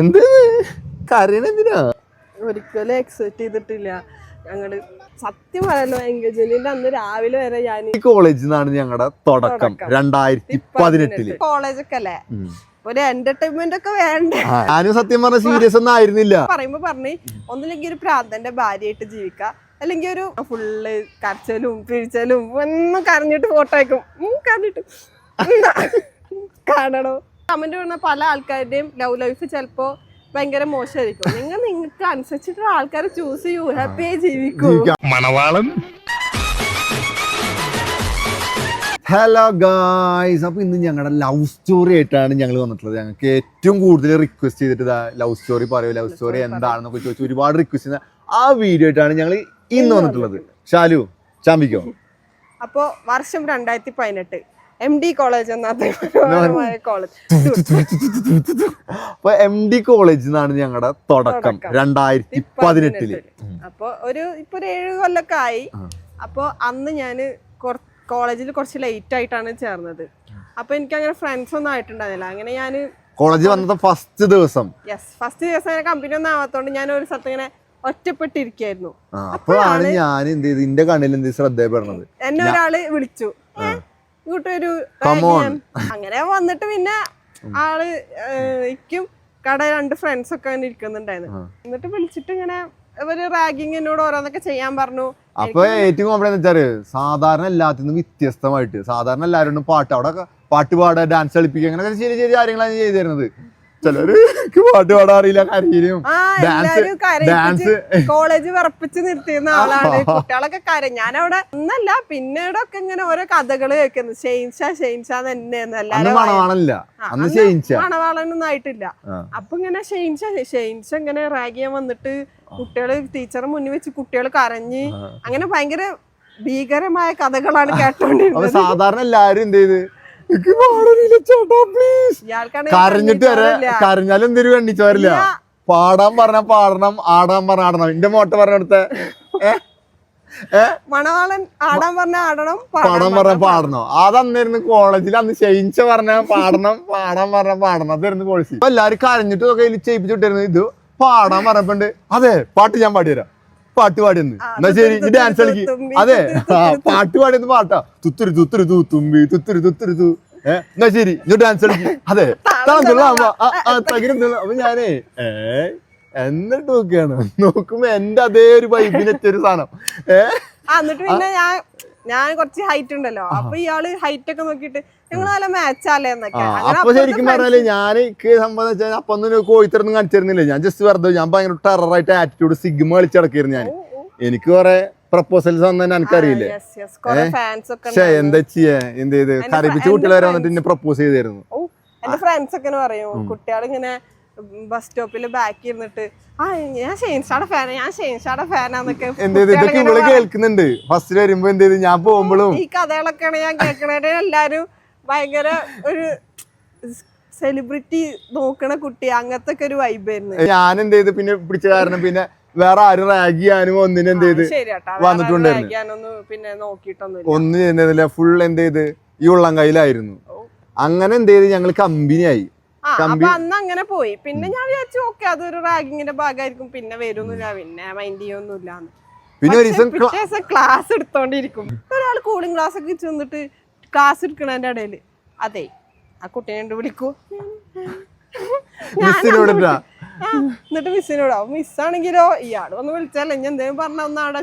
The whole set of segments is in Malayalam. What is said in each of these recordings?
എന്ത്? കരയണെന്തിനാ ഒരിക്കലും എക്സെപ്റ്റ് ചെയ്തിട്ടില്ല. ഞങ്ങൾ സത്യം പറയല്ലോ എൻഗേജ്മെന്റിന്റെ അന്ന് രാവിലെ വരെ ഞാൻ ഈ കോളേജിൽ നിന്നാണ് ഞങ്ങളുടെ തുടക്കം രണ്ടായിരത്തി പതിനെട്ടിൽ. കോളേജൊക്കെ അല്ലേ? ഒരു എന്റർടൈൻമെന്റ് ഒക്കെ വേണ്ടേ? ഞാനും സത്യം പറഞ്ഞ സീരിയസ് ഒന്നും ആയിരുന്നില്ല. പറയുമ്പോ പറഞ്ഞു ഒന്നില്ലെങ്കിൽ ഒരു പ്രാന്തന്റെ ഭാര്യയായിട്ട് ജീവിക്കാം. അല്ലെങ്കിൽ ഒരു ഫുള്ള് കരച്ചലും പിഴിച്ചലും ഒന്നും കരഞ്ഞിട്ട് ഫോട്ടോ അയക്കും. കരഞ്ഞിട്ട്. കാണണോ? കമന്റ് വരുന്ന പല ആൾക്കാരുടെയും ലവ് ലൈഫ് ചിലപ്പോ ഭയങ്കര മോശമായിരിക്കും നിങ്ങൾ നിങ്ങൾക്ക് അനുസരിച്ചിട്ടുള്ള ആൾക്കാരെ ചൂസ് ചെയ്യൂ. ഹാപ്പിയായി ജീവിക്കൂ. മണവാളൻ. ഹലോ ഗായ്സ് അപ്പൊ ഇന്ന് ഞങ്ങളുടെ ലവ് സ്റ്റോറി ആയിട്ടാണ് ഞങ്ങൾ വന്നിട്ടുള്ളത്. ഞങ്ങൾക്ക് ഏറ്റവും കൂടുതൽ റിക്വസ്റ്റ് ചെയ്തിട്ട് ലവ് സ്റ്റോറി പറയൂ. ലവ് സ്റ്റോറി എന്താണെന്നൊക്കെ ചോദിച്ചു ഒരുപാട് റിക്വസ്റ്റ് ചെയ്ത ആ വീഡിയോ ആയിട്ടാണ് ഞങ്ങൾ ഇന്ന് വന്നിട്ടുള്ളത്. ഷാലു ചാമ്പിക്കോ അപ്പോ വർഷം രണ്ടായിരത്തി പതിനെട്ട്. എം ഡി കോളേജ് അപ്പൊ എം ഡി കോളേജ് എന്നാണ് ഞങ്ങളുടെ തുടക്കം. രണ്ടായിരത്തി പതിനെട്ടിൽ. അപ്പൊ ഒരു ഇപ്പൊ ഒരു ഏഴ് കൊല്ലൊക്കെ ആയി. അപ്പൊ അന്ന് ഞാൻ കോളേജിൽ കുറച്ച് ലേറ്റ് ആയിട്ടാണ് ചേർന്നത്. അപ്പൊ എനിക്ക് അങ്ങനെ ഫ്രണ്ട്സ് ഒന്നും ആയിട്ടുണ്ടായിരുന്നില്ല. അങ്ങനെ ഞാൻ കോളേജിൽ വന്നത് ഫസ്റ്റ് ദിവസം. യെസ് ഫസ്റ്റ് ദിവസം അങ്ങനെ കമ്പനി ഒന്നും ആവാത്തോണ്ട് ഞാൻ ഒരു സ്ഥലത്ത് ഇങ്ങനെ ഒറ്റപ്പെട്ടിരിക്കായിരുന്നു. ആ, അപ്പോഴാണ് ഞാൻ എന്ത് ചെയ്ത് എന്റെ കണ്ണിൽ എന്ത് ശ്രദ്ധയപ്പെടുന്നത് എന്നെ ഒരാൾ വിളിച്ചു. ഏ, ഇങ്ങോട്ട് ഒരു അങ്ങനെ വന്നിട്ട് പിന്നെ ആൾ ഇക്കും കട രണ്ട് ഫ്രണ്ട്സ് ഒക്കെ അങ്ങനെ ഇരിക്കുന്നുണ്ടായിരുന്നു. എന്നിട്ട് വിളിച്ചിട്ട് ഇങ്ങനെ ഇവർ റാഗിങ് എന്നോട് ഓരോന്നൊക്കെ ചെയ്യാൻ പറഞ്ഞു. അപ്പൊ ഏറ്റവും കോമഡി വെച്ചാൽ സാധാരണ എല്ലാത്തിൽ നിന്നും വ്യത്യസ്തമായിട്ട് സാധാരണ എല്ലാവരും പാട്ട് അവിടെ പാട്ട് പാടുക ഡാൻസ് കളിപ്പിക്കുക അങ്ങനെ ചെറിയ ചെറിയ കാര്യങ്ങളാണ് ചെയ്തു ചിലര് പാട്ട് പാടാൻ അറിയില്ല കരയിലും ഡാൻസ്. കോളേജ് വിറപ്പിച്ച് നിർത്തിയിരുന്ന ആളാണ്. കുട്ടികളൊക്കെ കര ഞാനവിടെ ഒന്നല്ല പിന്നീടൊക്കെ ഇങ്ങനെ ഓരോ കഥകൾ കേൾക്കുന്നു. ഷെയിൻഷ ഷെയിൻഷ മണവാളനൊന്നും ആയിട്ടില്ല. അപ്പൊ ഇങ്ങനെ ഷെയിൻഷ ഷെയിൻഷ ഇങ്ങനെ റാഗ് ചെയ്യാൻ വന്നിട്ട് കുട്ടികൾ ടീച്ചറെ മുന്നിൽ വെച്ച് കുട്ടികൾ കരഞ്ഞ് അങ്ങനെ ഭയങ്കര ഭീകരമായ കഥകളാണ് കേട്ടോണ്ടിരുന്നത്. സാധാരണ എല്ലാരും എന്ത് ചെയ്ത്? എനിക്ക് പാടാനില്ല ചേട്ടാ പ്ലീസ് കരഞ്ഞിട്ട് വരെ. കരഞ്ഞാലും എന്തൊരു കണ്ണിച്ചോരില്ല ഇല്ല. പാടാൻ പറഞ്ഞ പാടണം ആടാൻ പറഞ്ഞ ആടണം. എന്റെ മോട്ട പറഞ്ഞെടുത്ത മണവാളൻ ആടാൻ പറഞ്ഞ ആടണം പാടാൻ പറഞ്ഞ പാടണം. അതന്നായിരുന്നു കോളേജിൽ അന്ന് ചെയ്യിച്ച പറഞ്ഞ പാടണം പാടാൻ പറഞ്ഞ പാടണം. അതായിരുന്നു കോഴ്സ് എല്ലാരും കരഞ്ഞിട്ടും ഒക്കെ ചെയ്യിപ്പിച്ചിട്ടായിരുന്നു ഇത് പാടാൻ പറഞ്ഞപ്പോണ്ട് അതെ പാട്ട് ഞാൻ പാടിത്തരാം. പാട്ട് പാടിയെന്ന്. എന്നാ ശരി നീ ഡാൻസ് കളിക്ക് അതെ ആ പാട്ട് തുത്തുരു തുത്തുരു തൂ തുമ്പി തുത്തുരു തുത്തുരു തൂ ഏ എന്നാ ശരി നീ ഡാൻസ് കളിക്ക് അതെ താങ്കൾ അപ്പൊ ഞാനേ ഏ എന്നിട്ട് നോക്കുകയാണ് നോക്കുമ്പോ എന്റെ അതേ ഒരു വൈബിനെത്തിയൊരു സാധനം ഏഹ് എന്നിട്ട് പിന്നെ ഞാൻ ഞാൻ കുറച്ച് ഹൈറ്റ് ഉണ്ടല്ലോ. അപ്പൊ ഇയാൾ ഹൈറ്റ് ഒക്കെ നോക്കിയിട്ട് ഞങ്ങൾ നല്ല മാച്ചാലേ എന്നൊക്കെ. അപ്പൊ ശരിക്കും പറഞ്ഞാൽ ഞാൻ സംബന്ധിച്ചാൽ അപ്പൊ ഒന്നും കോഴിത്തരൊന്നും കാണിച്ചിരുന്നില്ല. ഞാൻ ജസ്റ്റ് വെറുതെ ഞാൻ ഭയങ്കര ടെററായിട്ട് ആറ്റിറ്റ്യൂഡ് സിഗ്മ കളിച്ചടക്കിയിരുന്നു ഞാൻ എനിക്ക് കൊറേ പ്രപ്പോസൽസ് വന്നെ എനിക്കറിയില്ലേ? പക്ഷെ. എന്താ ചെയ്യാ? എന്ത് ചെയ്ത്? കറിപ്പിച്ച് കുട്ടികൾ വരെ വന്നിട്ട് എന്നെ പ്രപ്പോസ് ചെയ്തായിരുന്നു. എന്റെ ഫ്രണ്ട്സ് ഒക്കെ പറയും. കുട്ടികളിങ്ങനെ ബസ് സ്റ്റോപ്പിൽ ബാക്കി ഇരുന്നിട്ട് ആ ഞാൻ ഷെയിൻഷാടെ ഫാന ഞാൻ ഷെയിൻഷാടെ ഫാനാന്നൊക്കെ ഇതൊക്കെ ഇവൾ. കേൾക്കുന്നുണ്ട്. ഫസ്റ്റ് വരുമ്പോ എന്ത് ചെയ്ത്? ഞാൻ പോകുമ്പോഴും ഈ കഥകളൊക്കെയാണ് ഞാൻ കേൾക്കണേ എല്ലാരും ഭയങ്കര ഒരു സെലിബ്രിറ്റി നോക്കണ കുട്ടി. അങ്ങനത്തെ ഒക്കെ ഒരു വൈബായിരുന്നു ഞാൻ എന്ത് ചെയ്ത്? പിന്നെ പിടിച്ച കാരണം പിന്നെ വേറെ ആരും റാഗ് ചെയ്യാനും ഒന്നിനും എന്ത് ചെയ്ത്? വന്നിട്ടുണ്ടായിരുന്നു. പിന്നെ നോക്കിട്ടൊന്നും ഒന്നും ചെയ്യുന്നില്ല ഫുൾ എന്ത് ചെയ്ത്? ഈ ഉള്ളം കയ്യിലായിരുന്നു അങ്ങനെ എന്ത് ചെയ്ത്? ഞങ്ങൾ കമ്പനിയായി. അപ്പൊ അന്ന് അങ്ങനെ പോയി. പിന്നെ ഞാൻ വിചാരിച്ചു ഓക്കെ അതൊരു റാഗിങ്ങിന്റെ ഭാഗമായിരിക്കും പിന്നെ വരുമൊന്നുമില്ല പിന്നെ മൈൻഡ് ചെയ്യൊന്നുമില്ല പിന്നെ ദിവസം ക്ലാസ് എടുത്തോണ്ടിരിക്കും. ഒരാൾ കൂളിംഗ് ക്ലാസ് ഒക്കെ ചെന്നിട്ട് ക്ലാസ് എടുക്കണതിന്റെ ഇടയിൽ അതെ ആ കുട്ടീനെ ഉണ്ട് വിളിക്കൂ. എന്നിട്ട് മിസ്സിനോട് മിസ്സാണെങ്കിലോ ഇയാൾ വന്ന് വിളിച്ചാലേ ഞാൻ എന്തെങ്കിലും പറഞ്ഞ ഒന്ന് അവിടെ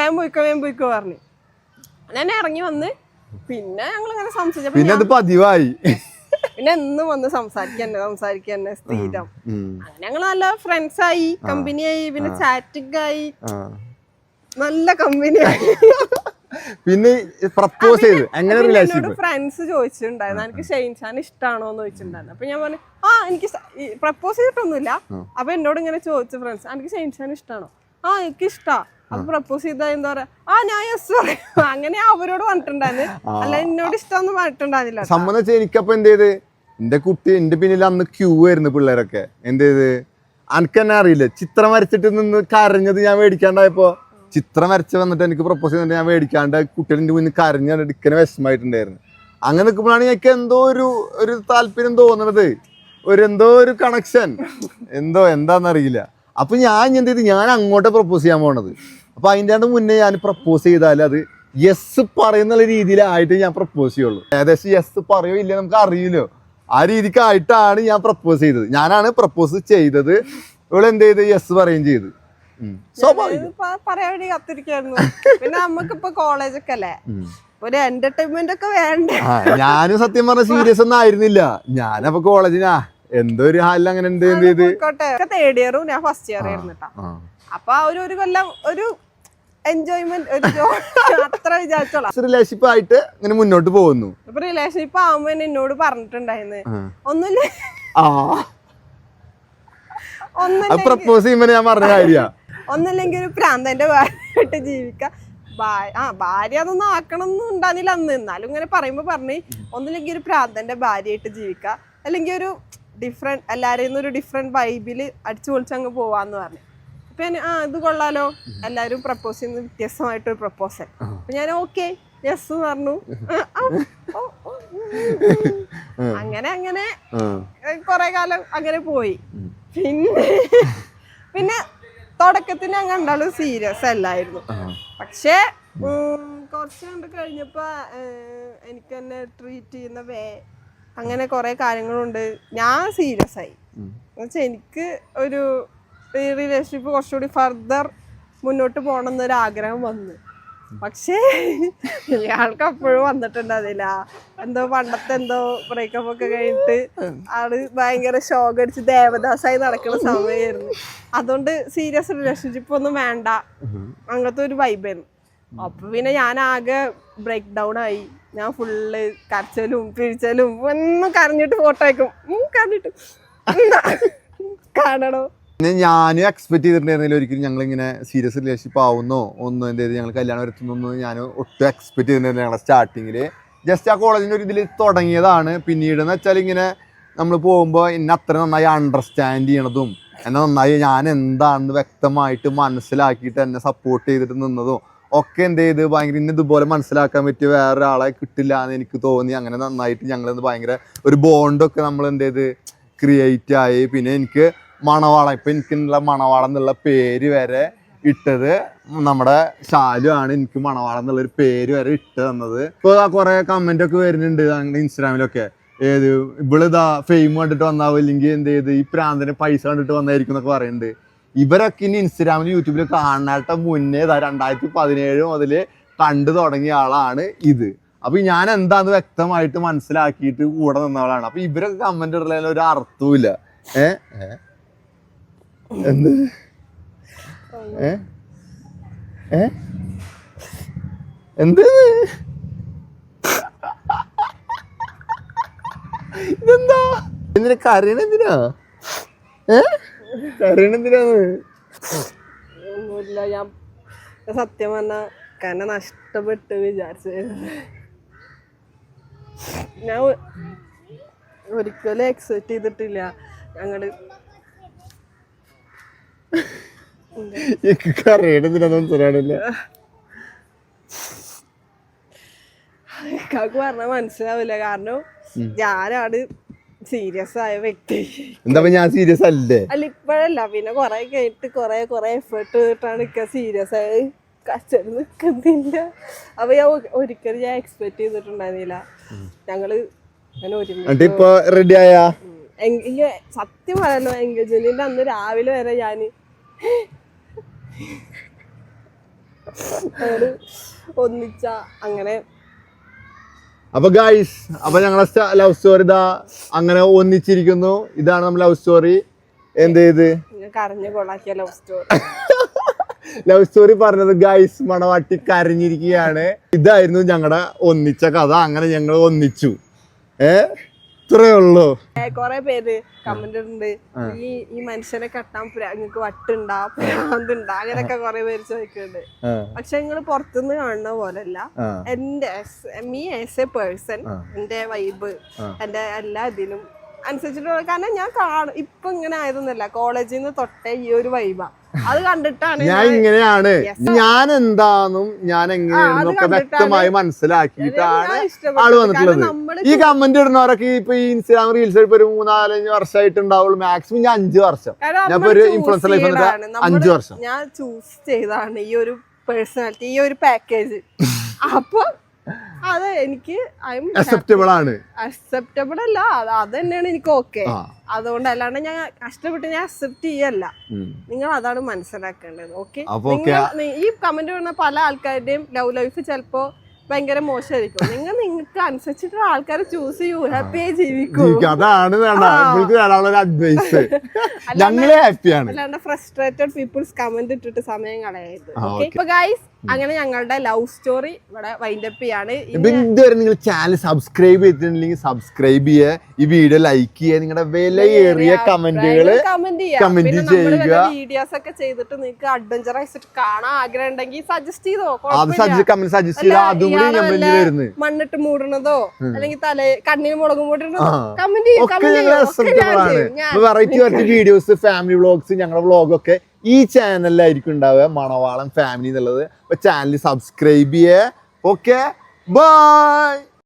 വേം പോയിക്കോ വേം പോയിക്കോ പറഞ്ഞു. ഞാൻ ഇറങ്ങി വന്ന്. പിന്നെ ഞങ്ങൾ ഇങ്ങനെ സംസാരിച്ചു പിന്നെ അത് പതിവായി. പിന്നെ എന്നും വന്ന് സംസാരിക്കന്നെ സംസാരിക്കന്നെ സ്ഥിരം. അങ്ങനെ ഞങ്ങൾ നല്ല ഫ്രണ്ട്സ് ആയി കമ്പനി ആയി പിന്നെ ചാറ്റിംഗ് ആയി. നല്ല കമ്പനി ആയി. പിന്നെ പ്രപ്പോസ് ചെയ്ത് അങ്ങനെ എന്നോട് റിലേഷൻഷിപ്പ് ഫ്രണ്ട്സ് ചോദിച്ചിട്ടുണ്ടായിരുന്നു. എനിക്ക് ഷെയിൻ ഷാൻ ഇഷ്ടമാണോ എന്ന് ചോദിച്ചിട്ടുണ്ടായിരുന്നു. അപ്പൊ ഞാൻ പറഞ്ഞു ആ എനിക്ക് പ്രപ്പോസ് ചെയ്തിട്ടൊന്നുമില്ല. അപ്പൊ എന്നോട് ഇങ്ങനെ ചോദിച്ചു ഫ്രണ്ട്സ് എനിക്ക് ഷെയിൻ ഷാൻ ഇഷ്ടമാണോ ആ എനിക്ക് ഇഷ്ടാ അപ്പൊ പ്രപ്പോസ് ചെയ്താ എന്താ പറയാ ആ ഞാൻ യെസ് പറയും. അങ്ങനെ അവരോട് പറഞ്ഞിട്ടുണ്ടായിരുന്നു. അല്ല എന്നോട് ഇഷ്ടമൊന്നും പറഞ്ഞിട്ടുണ്ടായിരുന്നില്ല കേട്ടോ. സംബന്ധിച്ച് എനിക്കപ്പൊ എന്ത് ചെയ്ത്? എന്റെ കുട്ടി എന്റെ പിന്നിൽ അന്ന് ക്യൂ ആയിരുന്നു പിള്ളേരൊക്കെ. എന്ത് ചെയ്ത്? അനക്ക് തന്നെ അറിയില്ല? ചിത്രം വരച്ചിട്ട് നിന്ന് കരഞ്ഞത് ഞാൻ മേടിക്കാണ്ടായപ്പോ. ചിത്രം വരച്ച് വന്നിട്ട് എനിക്ക് പ്രപ്പോസ് ചെയ്തിട്ട് ഞാൻ മേടിക്കാണ്ട് കുട്ടികൾ എന്റെ മുന്നിൽ കരഞ്ഞ് ഇക്കനെ വിഷമമായിട്ടുണ്ടായിരുന്നു. അങ്ങനെ നിൽക്കുമ്പോഴാണ് എനിക്ക് എന്തോ ഒരു ഒരു താല്പര്യം തോന്നുന്നത് ഒരു എന്തോ ഒരു കണക്ഷൻ എന്തോ എന്താന്നറിയില്ല. അപ്പൊ ഞാൻ എന്ത് ചെയ്ത്? ഞാൻ അങ്ങോട്ട് പ്രപ്പോസ് ചെയ്യാൻ പോണത്. അപ്പൊ അതിന്റെ മുന്നേ ഞാൻ പ്രപ്പോസ് ചെയ്താൽ അത് യെസ് പറയുന്ന രീതിയിലായിട്ട് ഞാൻ പ്രപ്പോസ് ചെയ്യുള്ളൂ. ഏകദേശം യെസ് പറയോ ഇല്ല നമുക്ക് അറിയില്ലോ. ആ രീതിക്കായിട്ടാണ് ഞാൻ പ്രപ്പോസ് ചെയ്തത്. ഞാനാണ് പ്രപ്പോസ് ചെയ്തത്. ഇവിടെ എന്ത് ചെയ്ത്? യെസ് പറയുകയും ചെയ്ത്. പറയാൻ വേണ്ടി കത്തിരിക്കായിരുന്നു. പിന്നെ നമുക്കിപ്പൊ കോളേജൊക്കെ അല്ലേ. ഒരു എന്റർടൈൻമെന്റ് ഒക്കെ വേണ്ട? ഞാനും സത്യം പറഞ്ഞ സീരിയസ് ഒന്നും ആയിരുന്നില്ല. ഞാനപ്പോ കോളേജിനാ എന്തോ ഒരു ഹാലിൽ അങ്ങനെ എന്ത് ചെയ്ത്? പോയിക്കോട്ടെ. തേർഡ് ഇയറും ഞാൻ ഫസ്റ്റ് ഇയർ ആയിരുന്നു കേട്ടോ. അപ്പൊ ആ ഒരു ഒരു കൊല്ലം ഒരു എൻജോയ്മെന്റ് ഒരു അത്ര വിചാരിച്ചോളാം. റിലേഷൻഷിപ്പ് ആയിട്ട് ഇങ്ങനെ മുന്നോട്ട് പോകുന്നു. ഇപ്പൊ റിലേഷൻഷിപ്പ് ആവുമ്പോ എന്നോട് പറഞ്ഞിട്ടുണ്ടായിരുന്നു. ഒന്നില്ലെങ്കിൽ ഒന്നുമില്ല പ്രപ്പോസ് ചെയ്യുമ്പോ ഞാൻ പറഞ്ഞ കാര്യ. ഒന്നില്ലെങ്കിൽ ഒരു പ്രാന്തന്റെ ഭാര്യയായിട്ട് ജീവിക്കാം. ആ ഭാര്യ അതൊന്നും ആക്കണം ഒന്നും ഉണ്ടാകുന്നില്ല അന്ന്. എന്നാലും ഇങ്ങനെ പറയുമ്പോ പറഞ്ഞു ഒന്നില്ലെങ്കിൽ ഒരു പ്രാന്തന്റെ ഭാര്യയായിട്ട് ജീവിക്കാം. അല്ലെങ്കിൽ ഒരു ഡിഫറെന്റ് എല്ലാവരെയും ഒരു ഡിഫറെന്റ് വൈബിൽ അടിച്ചു പൊളിച്ചങ്ങ് പോവാന്ന് പറഞ്ഞു. അപ്പൊ ഞാൻ ആ ഇത് കൊള്ളാലോ. എല്ലാവരും പ്രപ്പോസ് ചെയ്യുന്ന വ്യത്യസ്തമായിട്ടൊരു പ്രപ്പോസൽ അപ്പൊ ഞാൻ ഓക്കെ യെസ് എന്ന് പറഞ്ഞു. അങ്ങനെ അങ്ങനെ കുറെ കാലം അങ്ങനെ പോയി. പിന്നെ പിന്നെ തുടക്കത്തിൽ ഞാൻ കണ്ടാലും സീരിയസ് അല്ലായിരുന്നു. പക്ഷേ കുറച്ച് കണ്ട് കഴിഞ്ഞപ്പോ എനിക്ക് തന്നെ ട്രീറ്റ് ചെയ്യുന്ന വേ അങ്ങനെ കുറെ കാര്യങ്ങളുണ്ട്. ഞാൻ സീരിയസ് ആയി. എന്നുവെച്ചാൽ എനിക്ക് ഒരു റിലേഷൻഷിപ്പ് കുറച്ചുകൂടി ഫർദർ മുന്നോട്ട് പോകണം എന്നൊരു ആഗ്രഹം വന്നു പക്ഷേ ഇയാൾക്ക് അപ്പോഴും വന്നിട്ടുണ്ട് അതില്ല എന്തോ പണ്ടത്തെ എന്തോ ബ്രേക്കപ്പ് ഒക്കെ കഴിഞ്ഞിട്ട് ആൾ ഭയങ്കര ഷോക്ക് അടിച്ച് ദേവദാസായി നടക്കുന്ന സമയമായിരുന്നു അതുകൊണ്ട് സീരിയസ് റിലേഷൻഷിപ്പ് ഒന്നും വേണ്ട. അങ്ങനത്തെ ഒരു വൈബായിരുന്നു അപ്പൊ പിന്നെ ഞാൻ ആകെ ബ്രേക്ക് ഡൗൺ ആയി. ഞാൻ ഫുള്ള് കരച്ചലും പിഴിച്ചലും ഒന്നും കരഞ്ഞിട്ട് ഫോട്ടോ അയക്കും. കരഞ്ഞിട്ട്? കാണണോ? ഞാനും എക്സ്പെക്ട് ചെയ്തിട്ടുണ്ടായിരുന്നില്ല ഒരിക്കലും ഞങ്ങൾ ഇങ്ങനെ സീരിയസ് റിലേഷൻഷിപ്പ് ആവുന്നോ ഒന്നും എന്ത് ഞങ്ങൾ കല്യാണം വരുത്തുന്നൊന്നും ഞാൻ ഒട്ടും എക്സ്പെക്ട് ചെയ്തിട്ടുണ്ടായിരുന്നു ഞങ്ങളുടെ സ്റ്റാർട്ടിങ്ങിൽ ജസ്റ്റ് ആ കോളേജിന്റെ ഒരു ഇതിൽ തുടങ്ങിയതാണ്. പിന്നീട് എന്ന് വെച്ചാൽ ഇങ്ങനെ നമ്മൾ പോകുമ്പോൾ എന്നെ അത്ര നന്നായി അണ്ടർസ്റ്റാൻഡ് ചെയ്യണതും എന്നെ നന്നായി ഞാൻ എന്താണെന്ന് വ്യക്തമായിട്ട് മനസ്സിലാക്കിയിട്ട് എന്നെ സപ്പോർട്ട് ചെയ്തിട്ട് നിന്നതും ഒക്കെ എന്ത് ചെയ്ത് ഭയങ്കര ഇന്ന് ഇതുപോലെ മനസ്സിലാക്കാൻ പറ്റിയ വേറൊരാളെ കിട്ടില്ല എന്ന് എനിക്ക് തോന്നി. അങ്ങനെ നന്നായിട്ട് ഞങ്ങൾ ഭയങ്കര ഒരു ബോണ്ടൊക്കെ നമ്മൾ എന്ത് ചെയ്ത് ക്രിയേറ്റ് ആയി. പിന്നെ എനിക്ക് മണവാള ഇപ്പം എനിക്കുള്ള മണവാള എന്നുള്ള പേര് വരെ ഇട്ടത് നമ്മുടെ ഷാലു ആണ്. എനിക്ക് മണവാള എന്നുള്ളൊരു പേര് വരെ ഇട്ട് തന്നത്. ഇപ്പോൾ കുറെ കമന്റ് ഒക്കെ വരുന്നുണ്ട് ഞങ്ങളുടെ ഇൻസ്റ്റാഗ്രാമിലൊക്കെ ഏത് ഇവളിതാ ഫെയിം കണ്ടിട്ട് വന്നാവും? ഇല്ലെങ്കിൽ എന്ത് ചെയ്ത് ഈ പ്രാന്തിന് പൈസ കണ്ടിട്ട് വന്നായിരിക്കും എന്നൊക്കെ പറയുന്നുണ്ട് ഇവരൊക്കെ ഇനി ഇൻസ്റ്റാഗ്രാമിലും യൂട്യൂബിൽ കാണാനായിട്ട് മുന്നേ രണ്ടായിരത്തി പതിനേഴ് മുതൽ കണ്ടു തുടങ്ങിയ ആളാണ് ഇത്. അപ്പൊ ഞാൻ എന്താന്ന് വ്യക്തമായിട്ട് മനസ്സിലാക്കിയിട്ട് കൂടെ നിന്നവളാണ്. അപ്പൊ ഇവരൊക്കെ കമന്റ് ഇടലും ഒരു അർത്ഥവുമില്ല ഏ? എന്ത്? എന്ത്? ഇതെന്താ? എന്തിനാ കരയണെന്തിനാ ഏ? ഒന്നുമില്ല ഞാൻ സത്യം പറഞ്ഞ കന്നെ നഷ്ടപ്പെട്ട് വിചാരിച്ചു. ഞാൻ ഒരിക്കലും എക്സെപ്റ്റ് ചെയ്തിട്ടില്ല. ഞങ്ങൾ മനസ്സിലാണില്ല ഇക്കാക്ക് പറഞ്ഞാൽ മനസ്സിലാവില്ല. കാരണം ഞാനാണ് സീരിയസ് ആയ വ്യക്തി. എന്താ ഞാൻ സീരിയസ് അല്ലേ? അല്ല ഇപ്പോഴല്ല. പിന്നെ കൊറേ കേട്ട് കൊറേ കൊറേ എഫേർട്ട് ഇട്ടാണ് ഇക്ക സീരിയസ് ആയി കച്ചടി നിൽക്കുന്നില്ല അപ്പൊ ഞാൻ ഒരിക്കലും ഞാൻ എക്സ്പെക്ട് ചെയ്തിട്ടുണ്ടായിരുന്നില്ല. ഞങ്ങൾ ഇപ്പൊ റെഡി ആയാ? സത്യം പറയല്ലോ എൻഗേജ്മെന്റിന്റെ അന്ന് രാവിലെ വരെ ഞാൻ ഒന്നിച്ച അങ്ങനെ അപ്പൊ ഗായ്സ് അപ്പൊ ഞങ്ങളുടെ ലവ് സ്റ്റോറി ഇതാ അങ്ങനെ ഒന്നിച്ചിരിക്കുന്നു. ഇതാണ് നമ്മൾ ലവ് സ്റ്റോറി എന്ത് ചെയ്ത്? ലവ് സ്റ്റോറി ലവ് സ്റ്റോറി പറഞ്ഞത് ഗായ്സ് മണവാട്ടി കരഞ്ഞിരിക്കുകയാണ്. ഇതായിരുന്നു ഞങ്ങളുടെ ഒന്നിച്ച കഥ. അങ്ങനെ ഞങ്ങൾ ഒന്നിച്ചു. ഏ? ഇത്രേ ഉള്ളൂ. കൊറേ പേര് കമന്റ് ഉണ്ട് ഈ ഈ മനുഷ്യനെ കട്ടാൻ നിങ്ങക്ക് വട്ടുണ്ടാ ഭ്രാന്തുണ്ടാ അങ്ങനെയൊക്കെ കൊറേ പേര് ചോദിക്കുന്നുണ്ട്. പക്ഷെ നിങ്ങൾ പുറത്തുനിന്ന് കാണുന്ന പോലല്ല. എന്റെ മീ ആസ് എ പേഴ്സൺ. എന്റെ വൈബ്. എന്റെ എല്ലാ ഇതിലും അനുസരിച്ചിട്ട് കാരണം ഞാൻ കാണും. ഇപ്പൊ ഇങ്ങനെ ആയതൊന്നുമല്ല. കോളേജിൽ നിന്ന് തൊട്ടേ ഈ ഒരു വൈബാ അത് കണ്ടിട്ടാണ് ഞാൻ ഇങ്ങനെയാണ്. ഞാൻ എന്താന്നും ഞാൻ എങ്ങനെയാണെന്നും ഒക്കെ വ്യക്തമായി മനസ്സിലാക്കിയിട്ടാണ് ആൾ വന്നിട്ടുള്ളത്. ഈ കമന്റ് ഇടുന്നവരൊക്കെ ഇപ്പൊ ഈ ഇൻസ്റ്റാഗ്രാം റീൽസ് ഇപ്പൊ ഒരു മൂന്നാലഞ്ച് വർഷമായിട്ട് ഉണ്ടാവുള്ളൂ മാക്സിമം ഞാൻ അഞ്ചു വർഷം. ഞാൻ ഒരു ഇൻഫ്ലുവൻസർ ലൈഫ് അഞ്ച് വർഷം. ഞാൻ ചൂസ് ചെയ്താണ് ഈ ഒരു പേഴ്സണാലിറ്റി ഈ ഒരു പാക്കേജ് അപ്പൊ അത് എനിക്ക് അക്സെപ്റ്റബിൾ ആണ്. അക്സെപ്റ്റബിൾ അല്ല അത് തന്നെയാണ് എനിക്ക് ഓക്കെ അതുകൊണ്ട് അല്ലാണ്ട് ഞാൻ കഷ്ടപ്പെട്ട് ഞാൻ അക്സെപ്റ്റ് ചെയ്യല്ല. നിങ്ങൾ അതാണ് മനസ്സിലാക്കേണ്ടത് ഓക്കെ ഈ കമന്റ് വരുന്ന പല ആൾക്കാരുടെയും ലവ് ലൈഫ് ചിലപ്പോ ഭയങ്കര മോശമായിരിക്കും. നിങ്ങൾ നിങ്ങൾക്ക് അനുസരിച്ചിട്ടുള്ള ആൾക്കാരെ ചൂസ് ചെയ്യൂ ഹാപ്പിയായി ജീവിക്കൂ. ജീവിക്കും അതാണ് അഡ്വൈസ് ഞങ്ങളെ ഹാപ്പിയാണ് അല്ലാണ്ട് ഫ്രസ്ട്രേറ്റഡ് പീപ്പിൾസ് കമന്റ് ഇട്ടിട്ട് സമയം കളയരുത് ഇപ്പൊ ഗൈസ് അങ്ങനെ ഞങ്ങളുടെ ലവ് സ്റ്റോറി ഇവിടെ വൈൻഡപ്പ് ചെയ്യാണ്. ഇതുവരെ നിങ്ങൾ ചാനൽ സബ്സ്ക്രൈബ് ചെയ്തിട്ടുണ്ടെങ്കിൽ സബ്സ്ക്രൈബ് ചെയ്യുക ഈ വീഡിയോ ലൈക്ക് ചെയ്യുക നിങ്ങളുടെ വിലയേറിയ കമന്റുകൾ കമന്റ് ചെയ്യുക. വീഡിയോസ് ഒക്കെ ചെയ്തിട്ട് നിങ്ങൾക്ക് അഡ്വഞ്ചർ ആയിട്ട് കാണാൻ ആഗ്രഹം ഉണ്ടെങ്കിൽ സജസ്റ്റ് ചെയ്തോ? കമന്റ് സജസ്റ്റ് ചെയ്താൽ അതും കൂടി വരുന്നത് മണ്ണിട്ട് മൂടണതോ? അല്ലെങ്കിൽ തല കണ്ണിന് മുളകും മൂട്ടിടുന്നതോ ആ. Comment. Variety variety videos family vlogs ഞങ്ങളുടെ വ്ളോഗൊക്കെ ഈ ചാനലിലായിരിക്കും ഉണ്ടാവുക മണവാളം ഫാമിലി എന്നുള്ളത്. അപ്പൊ ചാനൽ സബ്സ്ക്രൈബ് ചെയ്യേ. Okay bye